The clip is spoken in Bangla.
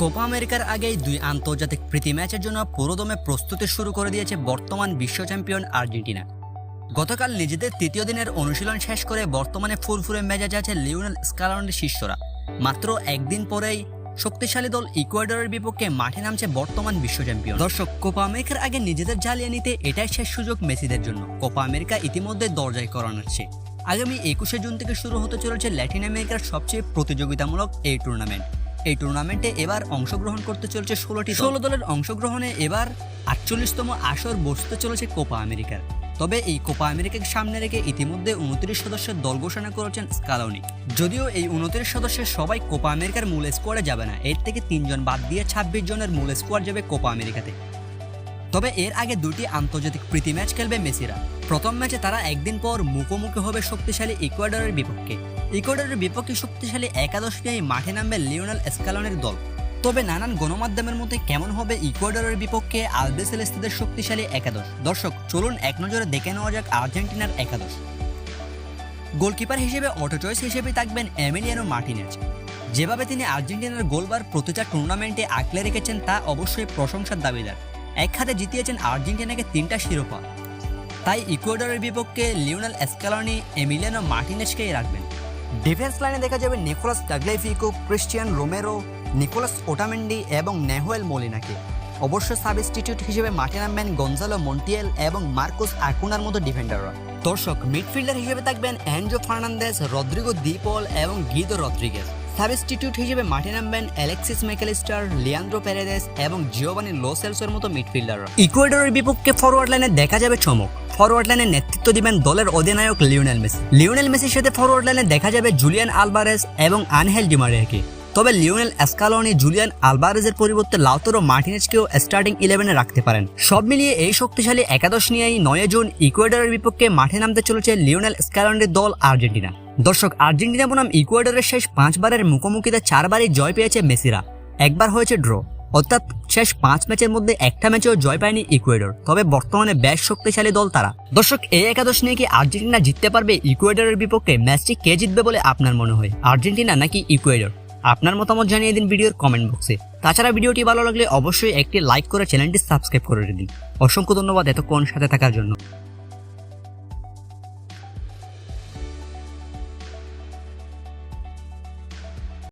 কোপা আমেরিকার আগেই দুই আন্তর্জাতিক প্রীতি ম্যাচের জন্য পুরোদমে প্রস্তুতি শুরু করে দিয়েছে বর্তমান বিশ্ব চ্যাম্পিয়ন আর্জেন্টিনা। গতকাল নিজেদের তৃতীয় দিনের অনুশীলন শেষ করে বর্তমানে ফুরফুরে মেজাজ আছে লিওনেল স্কালনের শিষ্যরা। মাত্র একদিন পরেই শক্তিশালী দল ইকুয়েডরের বিপক্ষে মাঠে নামছে বর্তমান বিশ্ব চ্যাম্পিয়ন। দর্শক, কোপা আমেরিকার আগে নিজেদের জ্বালিয়ে নিতে এটাই শেষ সুযোগ মেসিদের জন্য। কোপা আমেরিকা ইতিমধ্যে দরজায় করানোচ্ছে আগামী একুশে জুন থেকে শুরু হতে চলেছে ল্যাটিন আমেরিকার সবচেয়ে প্রতিযোগিতামূলক এই টুর্নামেন্ট। এই টুর্নামেন্টে এবার অংশগ্রহণ করতে চলছে ষোলোটি ষোলো দলের অংশগ্রহণে এবার আটচল্লিশতম আসর বসতে চলেছে কোপা আমেরিকার। তবে এই কোপা আমেরিকাকে সামনে রেখে ইতিমধ্যে উনত্রিশ সদস্যের দল ঘোষণা করেছেন স্কালোনি। যদিও এই উনত্রিশ সদস্যের সবাই কোপা আমেরিকার মূল স্কোয়াডে যাবে না, এর থেকে তিনজন বাদ দিয়ে ছাব্বিশ জনের মূল স্কোয়াড যাবে কোপা আমেরিকাতে। তবে এর আগে দুটি আন্তর্জাতিক প্রীতি ম্যাচ খেলবে মেসিরা। প্রথম ম্যাচে তারা একদিন পর মুখোমুখি হবে শক্তিশালী ইকুয়েডরের বিপক্ষে। ইকুয়েডরের বিপক্ষে শক্তিশালী একাদশ নিয়ে মাঠে নামবে লিওনাল এসকালনের দল। তবে নানান গণমাধ্যমের মধ্যে কেমন হবে ইকুয়েডরের বিপক্ষে আলবেসেলেস্তিদের শক্তিশালী একাদশ? দর্শক, চলুন এক নজরে দেখে নেওয়া যাক আর্জেন্টিনার একাদশ। গোলকিপার হিসেবে অটো চয়েস হিসেবে থাকবেন এমিলিয়ানো মার্টিনেজ। যেভাবে তিনি আর্জেন্টিনার গোলবার প্রতিটা টুর্নামেন্টে আঁকলে রেখেছেন তা অবশ্যই প্রশংসার দাবিদার। এক হাতে জিতিয়েছেন আর্জেন্টিনাকে তিনটা শিরোপা। তাই ইকুয়েডরের বিপক্ষে লিওনাল এসকালনি এমিলিয়ানো মার্টিনেসকেই রাখবেন। ডিফেন্স লাইনে দেখা যাবে Nicolas Tagliafico Cristian Romero, Nicolas Otamendi এবং নেহুয়েল মলিনাকে। অবশ্য সাবস্টিটিউট হিসেবে মাঠে নামবেন গঞ্জালো মন্টিয়েল এবং মার্কোস আকুনার মতো ডিফেন্ডাররা। দর্শক, মিডফিল্ডার হিসেবে থাকবেন অ্যাঞ্জো ফার্নান্দেস রদ্রিগো দিপল এবং গিদো রদ্রিগেজ। সাবস্টিটিউট হিসেবে মাঠে নামবেন অ্যালেক্সিস মেকালিস্টার লিয়ান্দ্রো প্যারেদেস এবং জিওবানি লোসেলসের মতো মিডফিল্ডার ইকুয়েডরের বিপক্ষে ফরওয়ার্ড লাইনে দেখা যাবে চমক। ফরওয়ার্ড লাইনে নেতৃত্ব দিবেন দলের অধিনায়ক লিওনেল মেসি। লিওনেল মেসির সাথে ফরওয়ার্ড লাইনে দেখা যাবে জুলিয়ান আলবারেস এবং আনহেল ডিমারিয়াকে তবে লিওনেল এসকালনি, জুলিয়ান আলবারেজের পরিবর্তে লাউতরো মার্টিনেজকেও স্টার্টিং ইলেভেনে রাখতে পারেন। সব মিলিয়ে এই শক্তিশালী একাদশ নিয়েই নয় জুন ইকুয়েডরের বিপক্ষে মাঠে নামতে চলেছে লিওনেল স্কালনের দল আর্জেন্টিনা। দর্শক, আর্জেন্টিনা বনাম ইকুয়েডরের শেষ পাঁচবারের মুখোমুখিতে চারবারই জয় পেয়েছে মেসিরা। একবার হয়েছে ড্র। অর্থাৎ শেষ পাঁচ ম্যাচের মধ্যে একটা ম্যাচেও জয় পায়নি ইকুয়েডর। তবে বর্তমানে বেশ শক্তিশালী দল তারা। দর্শক, এই একাদশ নিয়ে কি আর্জেন্টিনা জিততে পারবে ইকুয়েডরের বিপক্ষে? ম্যাচটি কে জিতবে বলে আপনার মনে হয়? আর্জেন্টিনা নাকি ইকুয়েডর? আপনার মতামত জানিয়ে দিন ভিডিওর কমেন্ট বক্সে তাছাড়া ভিডিওটি ভালো লাগলে অবশ্যই একটি লাইক করে চ্যানেলটি সাবস্ক্রাইব করে দিন। অসংখ্য ধন্যবাদ এতক্ষণ সাথে থাকার জন্য।